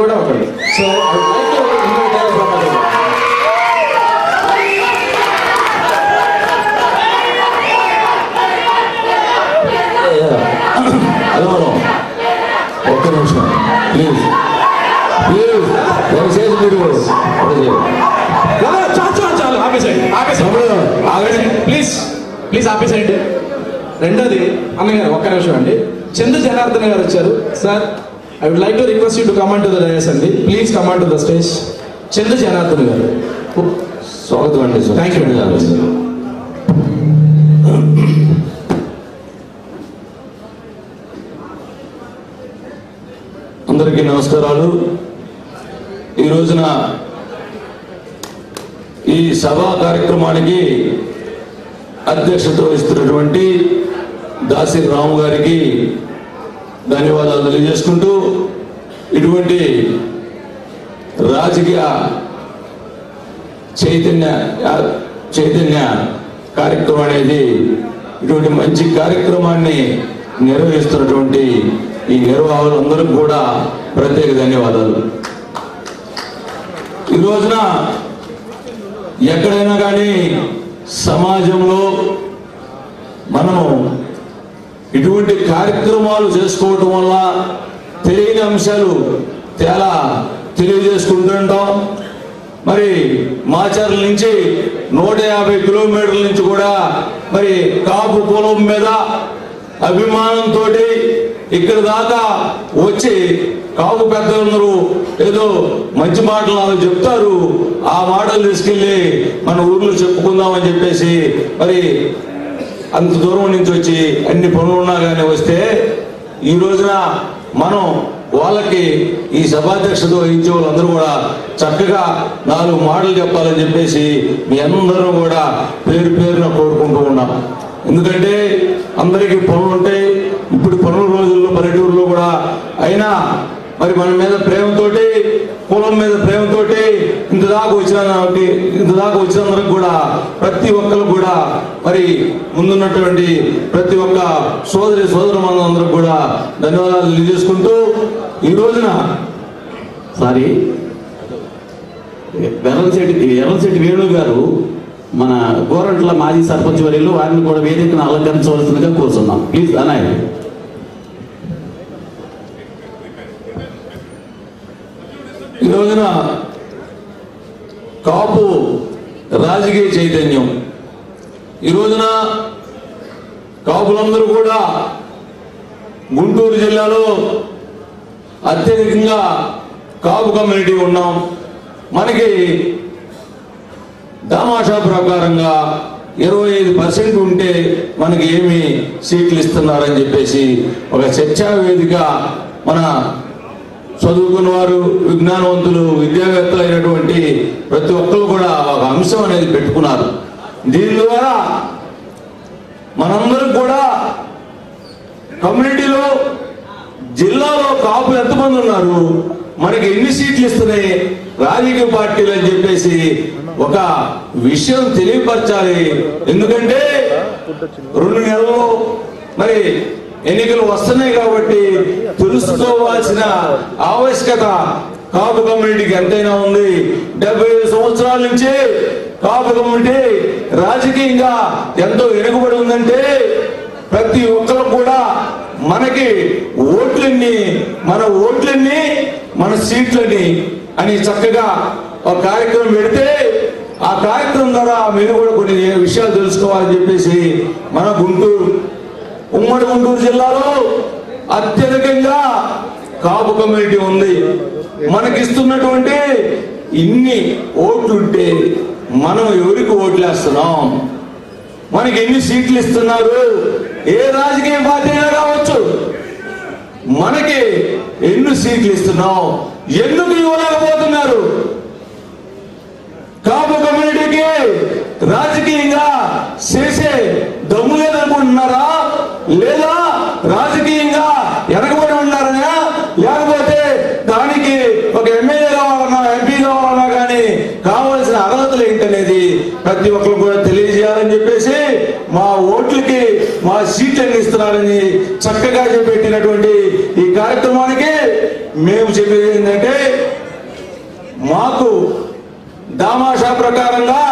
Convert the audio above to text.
కూడా ఒకటి. So hello ఒక్క నిమిషం. ప్లీజ్ ప్లీజ్ దయచేసి మీరు చాలు చాలు చాలు. ఆపేసేయండి. ఆపేసేయండి. ఆగండి ప్లీజ్ ప్లీజ్ ఆపేసేయండి. రెండోది అన్నగారు ఒక్క నిమిషం అండి. చందు జనార్దన్ గారు వచ్చారు. Sir I would like to request you to command to the dais అండి please command to the stage Chandu Janardhan గారు స్వాగతం అండి Thank you. అందరికీ నమస్కారాలు. ఈ రోజున ఈ సభా కార్యక్రమానికి అధ్యక్షత వహిస్తున్నటువంటి దాసి రాము గారికి ధన్యవాదాలు తెలియజేసుకుంటూ ఇటువంటి రాజకీయ చైతన్య చైతన్య కార్యక్రమం అనేది ఇటువంటి మంచి కార్యక్రమాన్ని నిర్వహిస్తున్నటువంటి ఈ నిర్వాహకులందరికీ కూడా ప్రత్యేక ధన్యవాదాలు. ఈ రోజున ఎక్కడైనా కానీ సమాజంలో మనము ఇటువంటి కార్యక్రమాలు చేసుకోవటం వల్ల తెలియని అంశాలు చాలా తెలియజేసుకుంటుంటాం. మరి మాచర్ల నుంచి నూట యాభై కిలోమీటర్ల నుంచి కూడా మరి కాపు పొలం మీద అభిమానంతో ఇక్కడ దాకా వచ్చి కాపు పెద్దలందరూ ఏదో మంచి మాటలు నాకు చెప్తారు. ఆ మాటలు తీసుకెళ్ళి మన ఊర్లో చెప్పుకుందామని చెప్పేసి మరి అంత దూరం నుంచి వచ్చి అన్ని పనులు వస్తే ఈ రోజున మనం వాళ్ళకి ఈ సభాధ్యక్షత వహించే వాళ్ళందరూ కూడా చక్కగా నాలుగు మాటలు చెప్పాలని చెప్పేసి మీ అందరూ కూడా పేరు పేరున కోరుకుంటూ ఉన్నాం. ఎందుకంటే అందరికీ పనులు ఉంటాయి. ఇప్పుడు పనుల రోజుల్లో పల్లెటూరులో కూడా అయినా మరి మన మీద ప్రేమతోటి కులం మీద ప్రేమతోటి ఇంత దాకా వచ్చిన కాబట్టి ఇంత దాకా కూడా ప్రతి ఒక్కరు కూడా మరి ముందున్నటువంటి ప్రతి ఒక్క సోదరి సోదరు అందరూ కూడా ధన్యవాదాలు తెలియజేసుకుంటూ ఈ రోజున సారీ ఎర్రశెట్టి ఎర్రశెట్టి వేణు గారు మన గోరంట్ల మాజీ సర్పంచ్ వర్యులు వారిని కూడా వేదికను అలంకరించవలసిందిగా కోరుతున్నాం. ప్లీజ్ అనాయ్ ఈ రోజున కాపు రాజకీయ చైతన్యం. ఈ రోజున కాపులందరూ కూడా గుంటూరు జిల్లాలో అత్యధికంగా కాపు కమ్యూనిటీ ఉన్నాం. మనకి దామాషా ప్రకారంగా ఇరవై ఐదు పర్సెంట్ ఉంటే మనకి ఏమి సీట్లు ఇస్తున్నారని చెప్పేసి ఒక చర్చా వేదిక మన చదువుకున్న వారు విజ్ఞానవంతులు విద్యావేత్తలు అయినటువంటి ప్రతి ఒక్కరు కూడా ఒక అంశం అనేది పెట్టుకున్నారు. దీని ద్వారా మనందరం కూడా కమ్యూనిటీలో జిల్లాలో కాపులు ఎంతమంది ఉన్నారు? మనకి ఎన్ని సీట్లు ఇస్తున్నాయి? రాజకీయ పార్టీలు అని చెప్పేసి ఒక విషయం తెలియపరచాలి. ఎందుకంటే రెండు నెలలు మరి ఎన్నికలు వస్తున్నాయి కాబట్టి తెలుసుకోవాల్సిన ఆవశ్యకత కాపు కమ్యూనిటీకి ఎంతైనా ఉంది. డెబ్బై సంవత్సరాల నుంచి కాపు కమ్యూనిటీ రాజకీయంగా ఎంతో వెనుకబడి ఉందంటే ప్రతి ఒక్కరు కూడా మనకి ఓట్లన్నీ మన ఓట్లన్నీ మన సీట్లని అని చక్కగా ఒక కార్యక్రమం పెడితే ఆ కార్యక్రమం ద్వారా మీరు కూడా కొన్ని విషయాలు తెలుసుకోవాలని చెప్పేసి మన గుంటూరు ఉమ్మడి గుంటూరు జిల్లాలో అత్యధికంగా కాపు కమ్యూనిటీ ఉంది. మనకిస్తున్నటువంటి ఇన్ని ఓట్లుంటే మనం ఎవరికి ఓట్లేస్తున్నాం? మనకి ఎన్ని సీట్లు ఇస్తున్నారు ఏ రాజకీయ పార్టీ అయినా కావచ్చు. మనకి ఎన్ని సీట్లు ఇస్తున్నాం ఎందుకు ఇవ్వలేకపోతున్నారు? కాపు కమ్యూనిటీకి రాజకీయ రాజకీయంగా వెనకబడి ఉన్నారనా లేకపోతే దానికి ఒక ఎమ్మెల్యే కావాలన్నా ఎంపీ కావాలన్నా కానీ కావాల్సిన అర్హతలు ఏంటనేది ప్రతి ఒక్కరు కూడా తెలియజేయాలని చెప్పేసి మా ఓట్లకి మా సీట్లను ఇస్తున్నారని చక్కగా చెప్పినటువంటి ఈ కార్యక్రమానికి మేము చెప్పేది ఏంటంటే మాకు దామాషా ప్రకారంగా